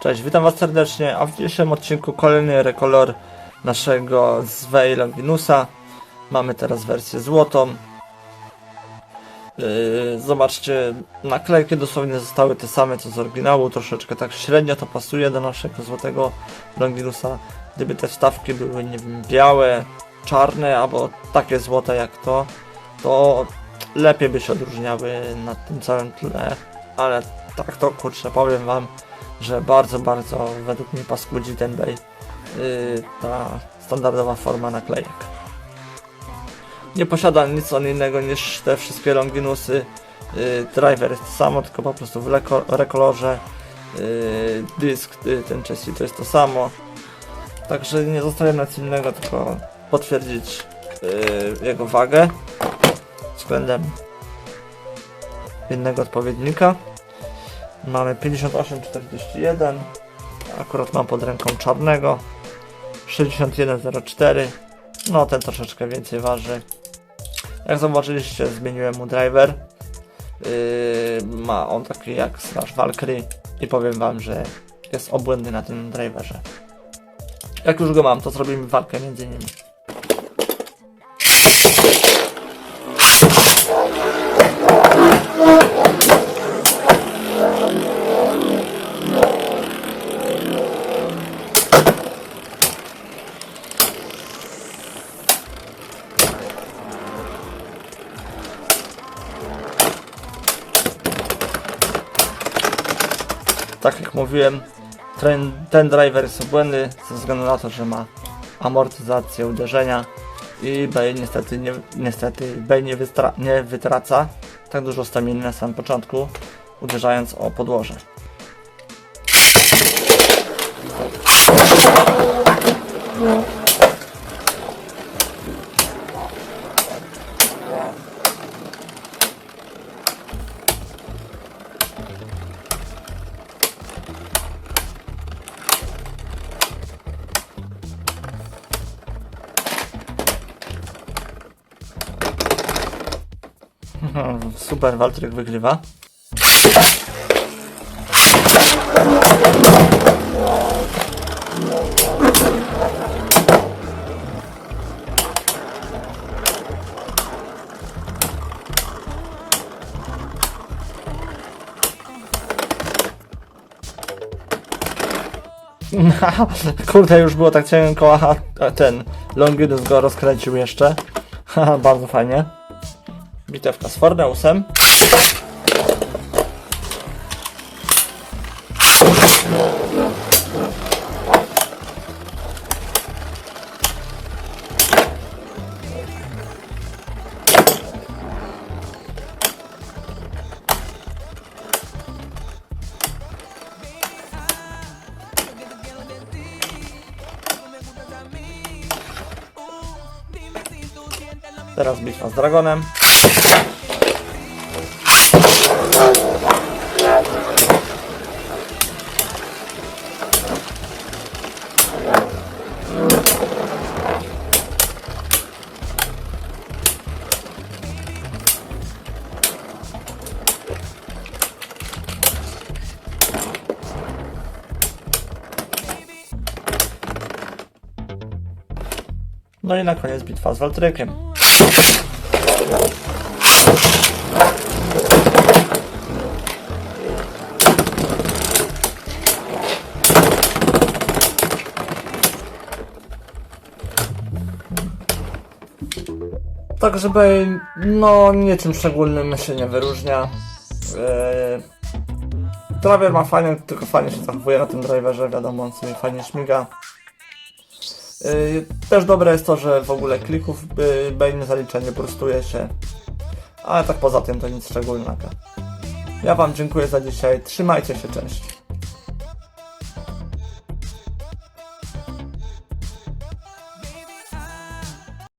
Cześć, witam was serdecznie, a w dzisiejszym odcinku kolejny rekolor naszego Zwei Longinusa. Mamy teraz wersję złotą. Yy, zobaczcie, naklejki dosłownie zostały te same co z oryginału, troszeczkę tak średnio to pasuje do naszego złotego Longinusa. Gdyby te wstawki były, nie wiem, białe, czarne albo takie złote jak to, to lepiej by się odróżniały na tym całym tle, ale tak to kurczę, powiem wam, że bardzo, bardzo według mnie paskudzi ten bej yy, ta standardowa forma naklejek. Nie posiada nic on innego niż te wszystkie Longinusy. Yy, driver jest samo, tylko po prostu w rekolorze. Yy, dysk, yy, ten chassis to jest to samo. Także nie zostaje nic innego, tylko potwierdzić yy, jego wagę względem jednego odpowiednika. Mamy 58,41. Akurat mam pod ręką czarnego. 61,04. No ten troszeczkę więcej waży. Jak zobaczyliście, zmieniłem mu driver. Yy, ma on taki jak Slash Valkyrie i powiem wam, że jest obłędny na tym driverze. Jak już go mam, to zrobimy walkę między nimi. Tak jak mówiłem, ten, ten driver jest obłędny ze względu na to, że ma amortyzację uderzenia i Bay niestety nie, niestety Bay nie, nie wytraca tak dużo staminy na samym początku, uderzając o podłoże. Super, Waltryk wygrywa. Kurde, już było tak cienko, aha, ten Longinus go rozkręcił jeszcze. Bardzo fajnie. Bitewka z Forneusem. Teraz bitwa z Dragonem. No i na koniec bitwa z Waltrykiem. Tak, żeby no niczym szczególnym się nie wyróżnia. Eee, driver ma fajnie, tylko fajnie się zachowuje na tym driverze, wiadomo, on sobie fajnie śmiga. Eee, też dobre jest to, że w ogóle klików y, Bane zalicza, nie prostuje się. Ale tak poza tym to nic szczególnego. Ja Wam dziękuję za dzisiaj, trzymajcie się, cześć.